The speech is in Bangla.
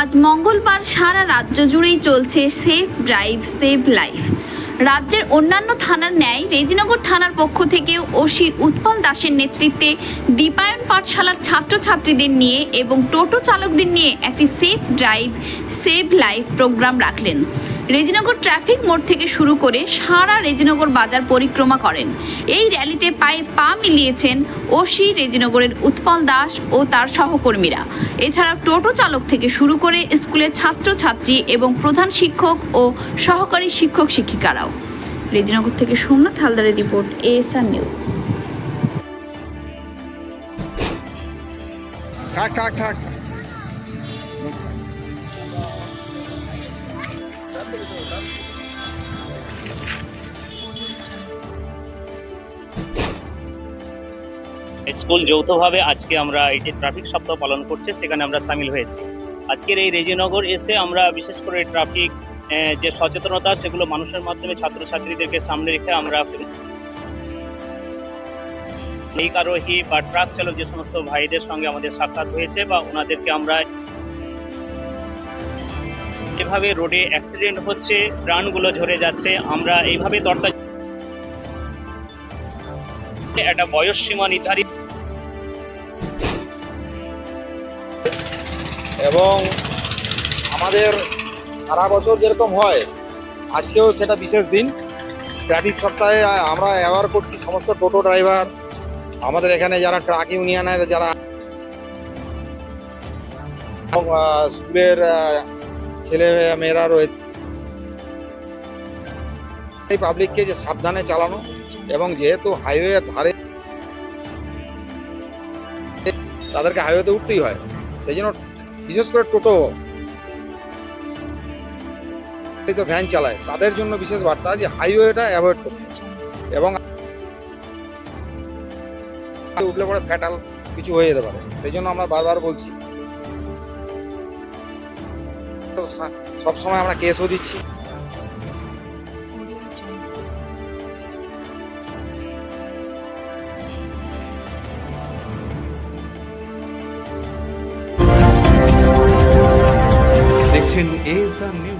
আজ মঙ্গলবার সারা রাজ্য জুড়েই চলছে সেফ ড্রাইভ সেভ লাইফ রাজ্যের অন্যান্য থানার ন্যায় রেজিনগর থানার পক্ষ থেকে ওসি উৎপল দাসের নেতৃত্বে দীপায়ন পাঠশালার ছাত্রছাত্রীদের নিয়ে এবং টোটো চালকদের নিয়ে একটি safe drive save life programme রাখলেন। রেজিনগর ট্রাফিক মোড় থেকে শুরু করে সারা রেজিনগর বাজার পরিক্রমা করেন। এই র্যালিতে পায়ে পা মিলিয়েছেন ওসি রেজিনগরের উৎপল দাস ও তার সহকর্মীরা। এছাড়াও টোটো চালক থেকে শুরু করে স্কুলের ছাত্রছাত্রী এবং প্রধান শিক্ষক ও সহকারী শিক্ষক শিক্ষিকারাও। রেজিনগর থেকে সোমনাথ হালদারের রিপোর্ট, এএসআর নিউজ। থাক থাক থাক। স্কুল যৌথভাবে আজকে আমরা এই ট্রাফিক সপ্তাহ পালন করছে, সেখানে আমরা সামিল হয়েছি। আজকের এই রেজিনগর এসে আমরা বিশেষ করে ট্রাফিক যে সচেতনতা, সেগুলো মানুষের মাধ্যমে ছাত্রছাত্রীদেরকে সামনে রেখে আমরা এই আরোহী বা ট্রাক চালক যে সমস্ত ভাইদের সঙ্গে আমাদের সাক্ষাৎ হয়েছে বা ওনাদেরকে আমরা এভাবে রোডে অ্যাক্সিডেন্ট হচ্ছে, প্রাণগুলো ঝরে যাচ্ছে, আমরা এইভাবে দরকার একটা বয়স সীমা নির্ধারিত। এবং আমাদের সারা বছর যেরকম হয়, আজকেও সেটা বিশেষ দিন। ট্রাফিক সপ্তাহে আমরা অ্যাওয়ার করছি সমস্ত টোটো ড্রাইভার, আমাদের এখানে যারা ট্রাক ইউনিয়নের যারা স্কুলের ছেলে মেয়েরা রয়েছে এই পাবলিককে যে সাবধানে চালানো এবং যেহেতু হাইওয়ের ধারে তাদেরকে হাইওয়েতে উঠতেই হয় সেই জন্য বিশেষ করে টোটো ভ্যান চালায়। তাদের জন্য বিশেষ বার্তা যে হাইওয়েটা অ্যাভয়েড করতে। এবং উঠলে পরে ফ্যাটাল কিছু হয়ে যেতে পারে। সেই জন্য আমরা বারবার বলছি, সবসময় আমরা কেসও দিচ্ছি। sendo examinados.